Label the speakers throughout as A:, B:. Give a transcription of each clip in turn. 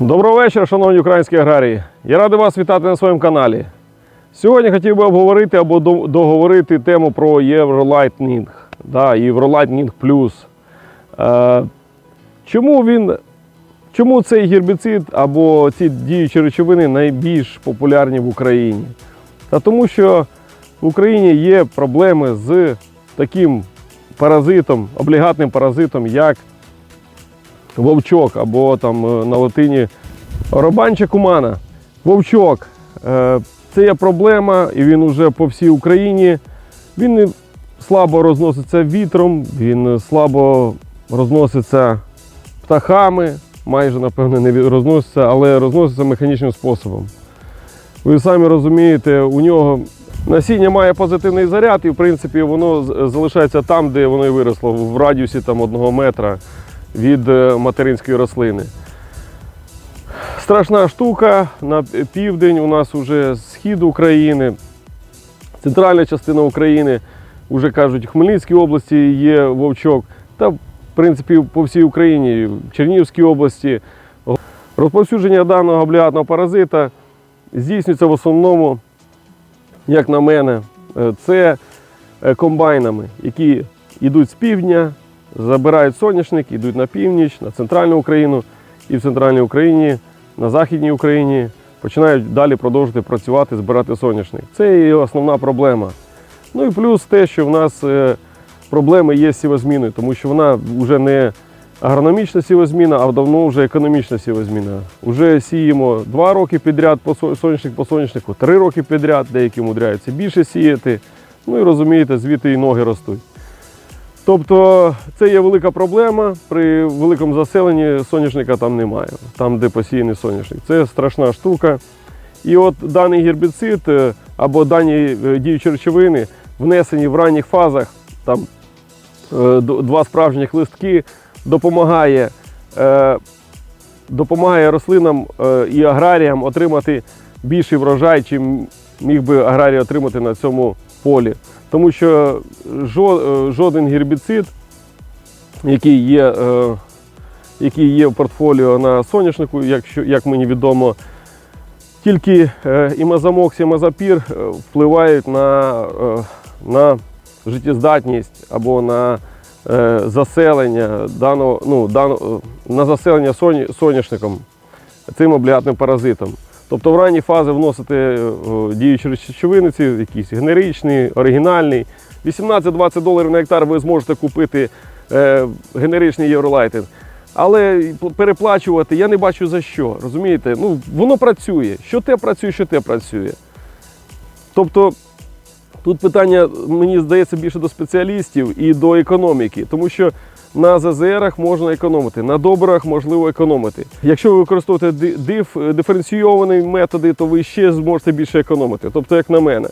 A: Доброго вечора, шановні українські аграрії. Я радий вас вітати на своєму каналі. Сьогодні хотів би обговорити або договорити тему про Євролайтнінг. Да, Євролайтнінг Плюс. Е, чому він, чому цей гербіцид або ці діючі речовини найбільш популярні в Україні? Та тому що в Україні є проблеми з таким паразитом, облігатним паразитом, як вовчок або там е, на латині робанча кумана. Вовчок. Е, Це є проблема, і він уже по всій Україні. Він слабо розноситься вітром, він слабо розноситься птахами, майже, напевно, не розноситься, але розноситься механічним способом. Ви самі розумієте, у нього насіння має позитивний заряд, і в принципі воно залишається там, де воно і виросло, в радіусі там, одного метра від е, материнської рослини. Страшна штука на південь у нас вже схід України, центральна частина України, вже кажуть, в Хмельницькій області є вовчок, та в принципі по всій Україні, в Чернігівській області. Розповсюдження даного облігатного паразита здійснюється в основному, як на мене, е, це е, комбайнами, які йдуть з півдня, забирають соняшник, йдуть на північ, на центральну Україну і в центральній Україні, на Західній Україні починають далі продовжувати працювати, збирати соняшник. Це і основна проблема. Ну і плюс те, що в нас е, проблеми є з сівозміною, тому що вона вже не агрономічна сівозміна, а давно вже економічна сівозміна. Уже сіємо два роки підряд по соняшник по соняшнику, три роки підряд, деякі мудряються більше сіяти. Ну і розумієте, звідти і ноги ростуть. Тобто це є велика проблема. При великому заселенні соняшника там немає, там, де посіяний соняшник. Це страшна штука. І от даний гербіцид е, або дані е, діючі речовини внесені в ранніх фазах, там е, два справжніх листки, допомагає, допомагає рослинам і аграріям отримати більший врожай, чим міг би аграрій отримати на цьому полі. Тому що е, жоден гербіцид, який є, е, який є в портфоліо на соняшнику, якщо, як мені відомо, тільки е, імазамокс і мазапір впливають на, на життєздатність або на заселення даного, ну, даного, на заселення соняшником цим облігатним паразитом. Тобто в ранні фази вносити е, діючі речовини, ці якісь генеричні, оригінальний. 18-20 доларів на гектар ви зможете купити е, генеричний євролайтинг. Але переплачувати я не бачу за що. Розумієте? Ну, воно працює. Що те працює, що те працює. Тобто тут питання, мені здається, більше до спеціалістів і до економіки, тому що на ЗЗРах можна економити, на добрах можливо економити. Якщо ви використовуєте диф, диференційовані методи, то ви ще зможете більше економити. Тобто, як на мене.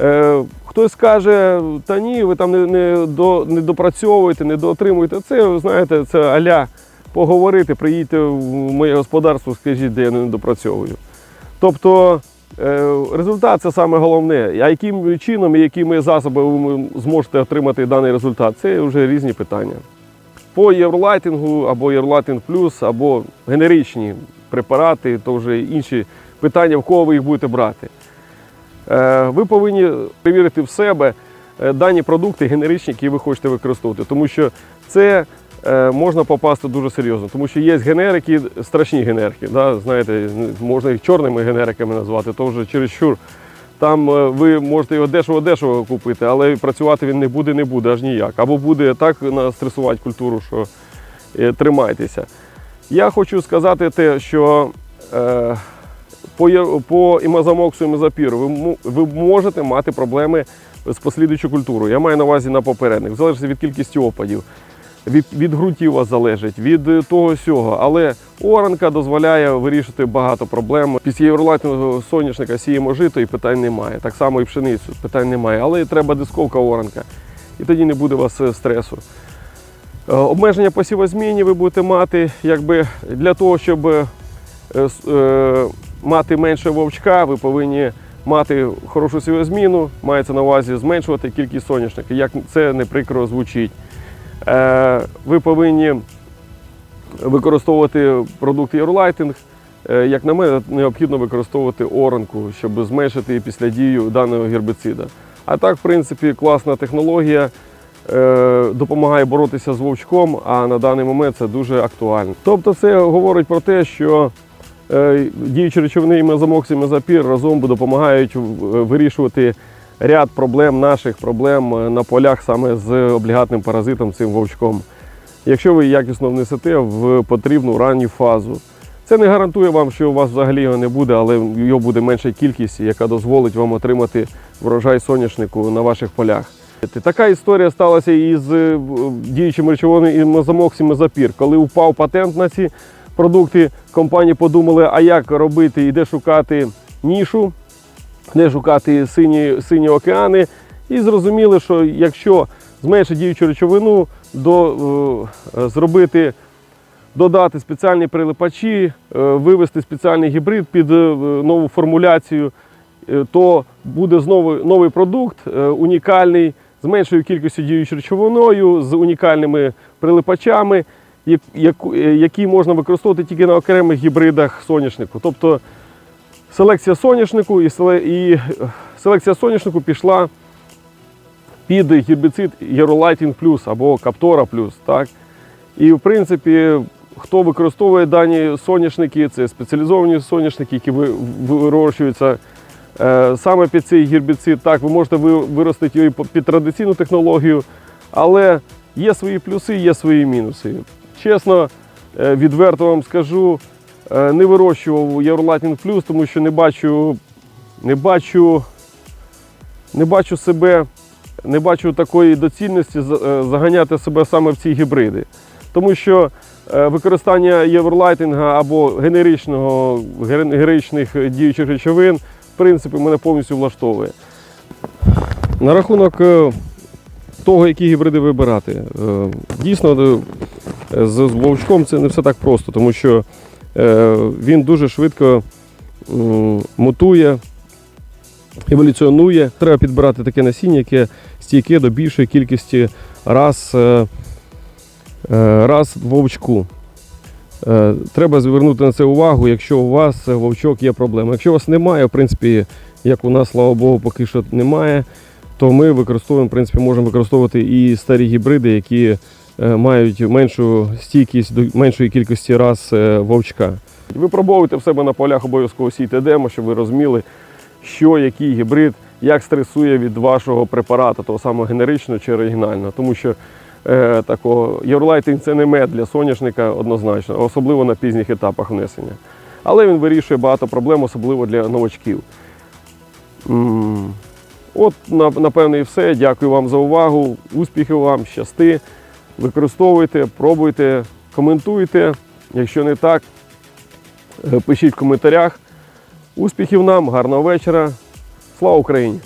A: Е, хтось скаже, та ні, ви там не, не, до, не допрацьовуєте, не доотримуєте. Це, знаєте, це аля поговорити, приїдьте в моє господарство, скажіть, де я не допрацьовую. Тобто е, результат це саме головне. А яким чином і якими засобами ви зможете отримати даний результат, це вже різні питання. По євролайтингу або євролайтинг плюс, або генеричні препарати, то вже інші питання, в кого ви їх будете брати. Е, Ви повинні перевірити в себе е, дані продукти генеричні, які ви хочете використовувати, тому що це е, можна попасти дуже серйозно, тому що є генерики, страшні генерики. Да? Знаєте, можна їх чорними генериками назвати, то вже чересчур. Там е, ви можете його дешево-дешево купити, але працювати він не буде, не буде аж ніяк. Або буде так настресувати культуру, що е, тримайтеся. Я хочу сказати те, що е, по, по імазамоксу і мезапіру ви, ви можете мати проблеми з послідуючою культурою. Я маю на увазі на попередник, залежить від кількості опадів, від, від ґрунтів залежить, від е, того сього. Але оранка дозволяє вирішити багато проблем. Після євролайтного соняшника сіємо жито і питань немає. Так само і пшеницю, питань немає. Але треба дисковка оранка. І тоді не буде у вас е, стресу. Е, Обмеження по сівозміні ви будете мати якби для того, щоб мати менше вовчка, ви повинні мати хорошу сівозміну, мається на увазі зменшувати кількість соняшника. Як це не прикро звучить. Е, Ви повинні використовувати продукт Євролайтинг. Е, Як на мене, необхідно використовувати оранку, щоб зменшити після дію даного гербіцида. А так, в принципі, класна технологія е, допомагає боротися з вовчком, а на даний момент це дуже актуально. Тобто, це говорить про те, що діючі речовини мезомокс і мезапір разом допомагають вирішувати ряд проблем, наших проблем е, на полях саме з облігатним паразитом, цим вовчком. Якщо ви якісно внесете в потрібну ранню фазу. Це не гарантує вам, що у вас взагалі його не буде, але його буде менша кількість, яка дозволить вам отримати врожай соняшнику на ваших полях. Така історія сталася із е, діючим речовинами і мезомокс і. Коли впав патент на ці продукти, компанії подумали, а як робити і де шукати нішу, де шукати сині, сині океани. І зрозуміли, що якщо зменшити діючу речовину, до, е, зробити додати спеціальні прилипачі, е, вивести спеціальний гібрид під е, нову формуляцію, е, то буде знову новий продукт, е, унікальний, з меншою кількістю діючою речовиною, з унікальними прилипачами, е, які можна використовувати тільки на окремих гібридах соняшнику. Тобто селекція соняшнику і, е, селекція соняшнику пішла під гербіцид Єролайтінг Плюс або Каптора Плюс. І в принципі, хто використовує дані соняшники, це спеціалізовані соняшники, які вирощуються е, саме під цей гербіцид. Так, ви можете ви- виростити його під традиційну технологію, але є свої плюси, є свої мінуси. Чесно, е, відверто вам скажу, не вирощував Євролатінг Плюс, тому що не бачу, не бачу, не бачу себе, не бачу такої доцільності е, заганяти себе саме в ці гібриди. Тому що е, використання євролайтинга або генеричного, генеричних діючих речовин, в принципі, мене повністю влаштовує. На рахунок е, того, які гібриди вибирати. Е, Дійсно, е, з, вовчком це не все так просто, тому що е, він дуже швидко мутує, еволюціонує. Треба підбирати таке насіння, яке стійке до більшої кількості раз, е, е, раз вовчку. Е, Треба звернути на це увагу, якщо у вас е, вовчок є проблема. Якщо у вас немає, в принципі, як у нас, слава Богу, поки що немає, то ми використовуємо, в принципі, можемо використовувати і старі гібриди, які е, мають меншу стійкість до меншої кількості раз е, вовчка. Випробовуйте в себе на полях обов'язково сійте демо, щоб ви розуміли, що який гібрид, як стресує від вашого препарату, того самого генеричного чи оригінального. Тому що е, такого євролайтинг це не мед для соняшника однозначно, особливо на пізніх етапах внесення. Але він вирішує багато проблем, особливо для новачків. От, на- напевно, і все. Дякую вам за увагу. Успіхів вам, щасти. Використовуйте, пробуйте, коментуйте. Якщо не так, е, пишіть в коментарях. Успіхів нам, гарного вечора. Слава Україні!